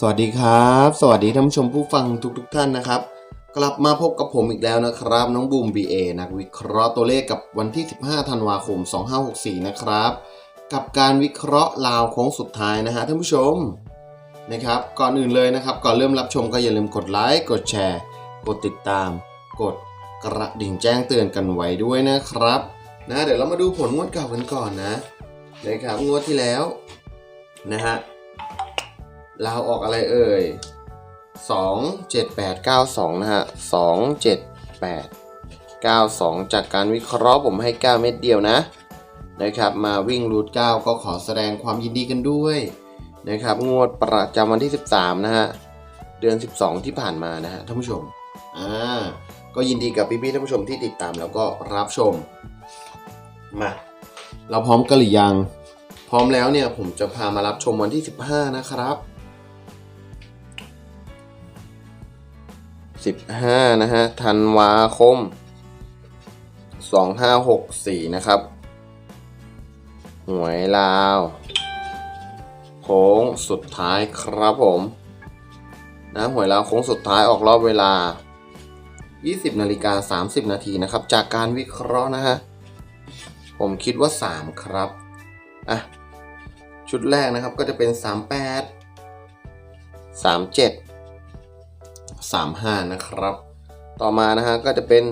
สวัสดีครับ สวัสดีท่านผู้ชมผู้ฟังทุกๆทท่านนะครับ กลับมาพบกับผมอีกแล้วนะครับ น้องบูม BA นักวิเคราะห์ตัวเลขกับวันที่ 15 ธันวาคม 2564 นะครับ กับการวิเคราะห์ลาวโค้งสุดท้ายนะฮะท่านผู้ชมนะครับก่อนอื่นเลยนะครับ ก่อนเริ่มรับชมก็อย่าลืมกดไลค์กดแชร์ กดติดตาม กดกระดิ่งแจ้งเตือนกันไว้ด้วยนะครับนะเดี๋ยวเรามาดูผลงวดเก่ากันก่อนนะนะครับงวดที่แล้วนะฮะ ลาวออกอะไรเอ่ย2 7 8 9 2นะฮะ2 7 8 9 2จากการวิเคราะห์ผมให้9เม็ดเดียวนะนะครับ มาวิ่งรูท9ก็ขอแสดงความยินดีกันด้วยนะครับ งวดประจำวันที่ 13 นะฮะ เดือน 12 ที่ผ่านมานะฮะท่านผู้ชม อ่า ก็ยินดีกับพี่ๆท่านผู้ชมที่ติดตามแล้วก็รับชม มา เราพร้อมกันหรือยัง พร้อมแล้วเนี่ยผมจะพามารับชมวันที่ 15 นะครับ 15 นะฮะธันวาคม 2564 นะครับ หวยลาวโค้งสุดท้ายครับผมนะหวยลาวโค้งสุดท้ายออกรอบเวลา 20 นาฬิกา 30 นาทีนะครับ จากการวิเคราะห์นะฮะ ผมคิดว่า 3 ครับ อะ ชุดแรกนะครับก็จะเป็น 38 37 35 นะครับ ต่อมานะฮะก็จะเป็น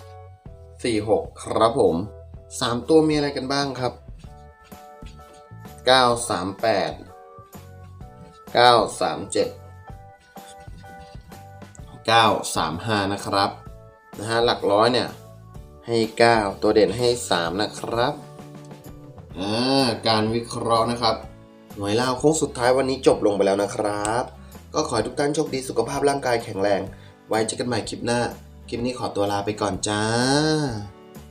47 46 ครับผม 3 ตัวมีอะไรกันบ้างครับ 938 937 935 นะครับนะฮะหลักร้อยเนี่ยให้ 9 ตัวเด่นให้ 3 นะครับอ่าการวิเคราะห์นะครับ หน่วยล่าวโค้งสุดท้ายวันนี้จบลงไปแล้วนะครับ ก็ขอให้ทุกท่านโชคดีสุขภาพร่างกายแข็งแรง ไว้เจอกันใหม่คลิปหน้า คลิปนี้ขอตัวลาไปก่อนจ้า